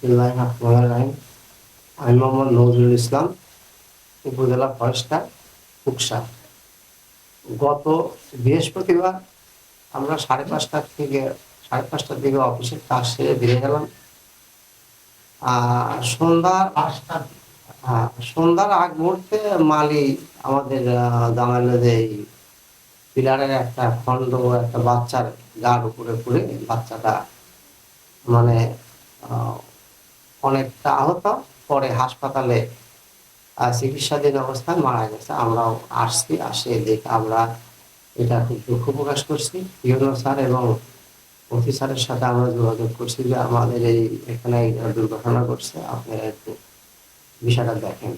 বিসমুল্লাহ রহমান রাহিম আমি মোহাম্মদ নজরুল ইসলাম, উপজেলা ফরেস্টার গত বৃহস্পতিবার আমরা সাড়ে পাঁচটার থেকে সাড়ে পাঁচটার দিকে অফিসের কাজ সেরে বেরিয়ে গেলাম। সন্ধ্যার হ্যাঁ সন্ধ্যার আগ মুহূর্তে মালি আমাদের জানালো যে এই পিলারের একটা খণ্ড, একটা বাচ্চার গার উপরে পড়ে বাচ্চাটা মানে অনেকটা আহত, পরে হাসপাতালে চিকিৎসাধীন অবস্থায় মারা গেছে। আমরাও আসছি, আসে দেখে আমরা এটা খুব দুঃখ প্রকাশ করছি। ইউনো স্যার এবং অফিসারের সাথে আমরা যোগাযোগ করছি যে আমাদের এই এখানে দুর্ঘটনা ঘটছে, আপনারা একটু বিষয়টা দেখেন।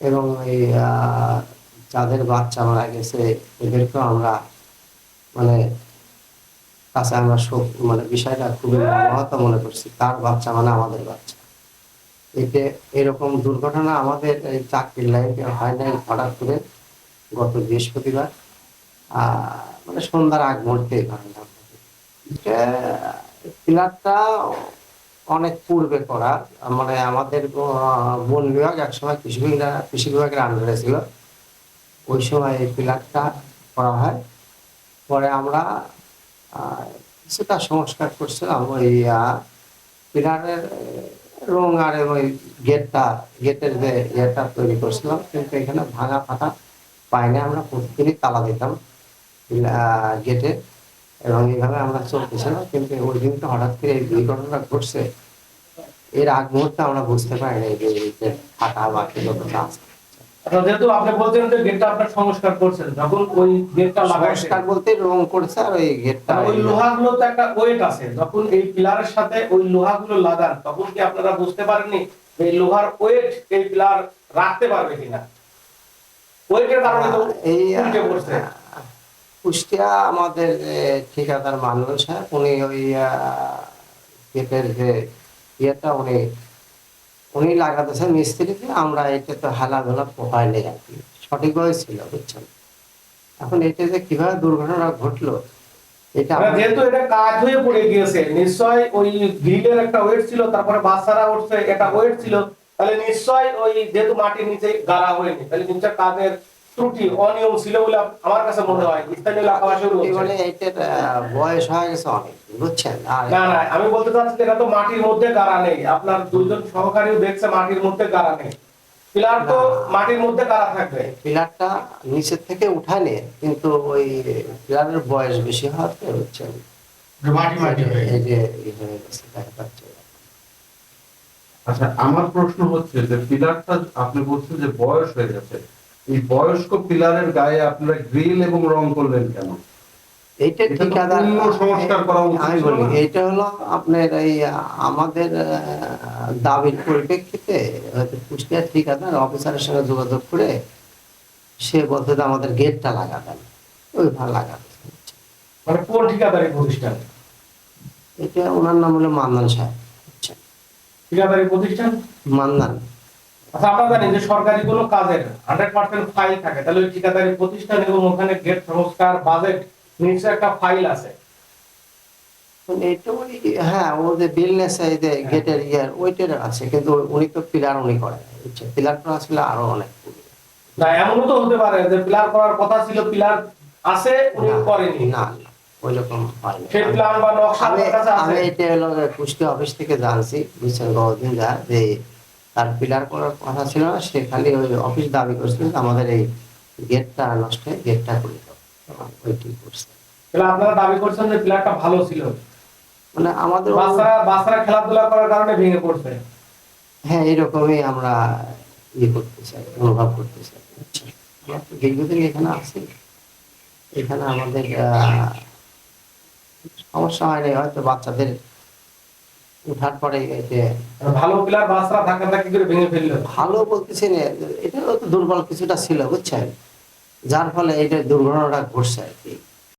এবং এই যাদের বাচ্চা মারা গেছে, এদেরকেও আমরা মানে কাছে আমরা শোক মানে বিষয়টা খুবই মহত্ব মনে করছি, তার বাচ্চা মানে আমাদের বাচ্চা। এতে এরকম দুর্ঘটনা আমাদের এই চাকরির লাইফে হয় নাই হঠাৎ করে গত বৃহস্পতিবার। মানে সন্ধ্যার আগ মুহূর্তে ঘটনা পিলারটা অনেক পূর্বে করা মানে আমাদের বন বিভাগ একসময় কৃষি বিভাগ, কৃষি বিভাগের আন্ডারে ছিল। ওই সময় এই পিলারটা করা হয়। পরে আমরা কিছুটা সংস্কার করছিলাম ওই পিলারের রং আর ওই গেটটা, গেটের যে ইয়েটা তৈরি করছিলাম, কিন্তু এখানে ভাঙা ফাটা পাইনি। আমরা প্রতিদিনই তালা দিতাম গেটে এবং এইভাবে আমরা চলতেছিলাম। কিন্তু ওই দিনটা হঠাৎ করে এই দুর্ঘটনাটা ঘটছে। এর আগ মুহূর্তে আমরা বুঝতে পারিনি যে ফাটা বা কি যেহেতু আপনি বলছেন যে গেটটা আপনার সংস্কার করছেন যখন ওই গেটটা সংস্কার বলতে রং করেছে আর ওই গেটটা ওই লোহাগুলো তো একটা ওয়েট আছে যখন এই পিলারের সাথে ওই লোহাগুলো লাগান তখন কি আপনারা বুঝতে পারেননি এই লোহার ওয়েট এই পিলার রাখতে পারবে কিনা? ওয়েটের কারণে তো এই উল্টে পড়ছে। কুষ্টিয়া আমাদের ঠিকাদার মানুষ সাহেব উনি ওই গেটের যে ইয়েটা উনি উনি লাগাতেছে মিস্ত্রিকে আমরা এটা তো হেলাধুলা পোহাই নেই আর কি। সঠিকভাবে ছিল বুঝছেন? এখন এটা যে কীভাবে দুর্ঘটনা ঘটলো এটা যেহেতু এটা কাজ হয়ে পড়ে গিয়েছে নিশ্চয় ওই গ্রিলের একটা ওয়েট ছিল তারপরে উঠছে এটা ওয়েট ছিল তাহলে নিশ্চয় ওই যেহেতু মাটির নিচে গাড়া হয়নি তাহলে নিশ্চয় কাজের ত্রুটি অনিয়ম ছিল বলে আমার কাছে মনে হয় স্থানীয় এলাকাবাসী এটার আহ, বয়স হয়ে গেছে অনেক বুঝছেন? না না আমি বলতে চাচ্ছি এটা তো মাটির মধ্যে গাড়া নেই। আপনার দুইজন সহকারীও দেখছে মাটির মধ্যে গাড়া নেই। পিলার তো মাটির মধ্যে গাড়া থাকবে। পিলারটা নিচের থেকে উঠানে কিন্তু ওই পিলারের বয়স বেশি হওয়াতে বুঝছেন? মাটি মাটি হয়ে এই যে হয়ে গেছে দেখা যাচ্ছে। আচ্ছা আমার প্রশ্ন হচ্ছে যে পিলারটা আপনি বলছেন যে বয়স হয়ে গেছে। এই বয়স্ক পিলারের গায়ে আপনারা গ্রিল এবং রং করলেন কেন? এইটা এটা ঠিকাদার সংস্কার করা আমি বলি না? হলো আপনার এই আমাদের আহ, দাবির পরিপ্রেক্ষিতে হয়তো কুষ্টিয়ার ঠিকাদার অফিসারের সঙ্গে যোগাযোগ করে সে যে আমাদের গেটটা লাগাবেন। ওই ভালো লাগাবে মানে কোন ঠিকাদারি প্রতিষ্ঠান? এটা ওনার নাম হলো মান্নান সাহেব? ঠিকাদারি প্রতিষ্ঠান? মান্নান। আচ্ছা আপনারা জানেন যে সরকারি কোনো কাজের হান্ড্রেড পার্সেন্ট ফাইল থাকে। তাহলে ওই ঠিকাদারি প্রতিষ্ঠান এবং ওখানে গেট সংস্কার বাজেট নিশ্চয় একটা ফাইল আছে। হ্যাঁ ও যে বিলনেস যে গেটের ইয়ার ওইটার আছে কিন্তু উনি তো পিলার উনি করে বুঝছেন পিলারটা আসলে আরও অনেক। না এমনও তো হতে পারে যে পিলার করার কথা ছিল পিলার আছে উনি না, করেনি হয়নি আমি এটা হলো কুষ্টিয়া অফিস থেকে জানছি যে তার পিলার করার কথা ছিল না সে খালি ওই অফিস দাবি করছিল আমাদের এই গেটটা নষ্ট হয়ে গেটটা করে ওইটি করছে। তাহলে আপনারা দাবি করছেন যে পিলারটা ভালো ছিল। মানে আমাদের বাচ্চারা বাচ্চারা খেলাধুলা করার কারণে ভেঙে পড়ছে। হ্যাঁ এরকমই আমরা ইয়ে করতে চাই অনুভব করতে চাই। দীর্ঘদিন এখানে আছি। এখানে আমাদের সমস্যা হয় নাই হয়তো বাচ্চাদের উঠার পরে এতে। ভালো পিলার বাসরা থাকা ধাক্কি করে ভেঙে ফেলল। ভালো বলতেছি না এটা তো দুর্বল কিছুটা ছিল বুঝছেন? যার ফলে এটা দুর্ঘটনাটা ঘটছে আর কি।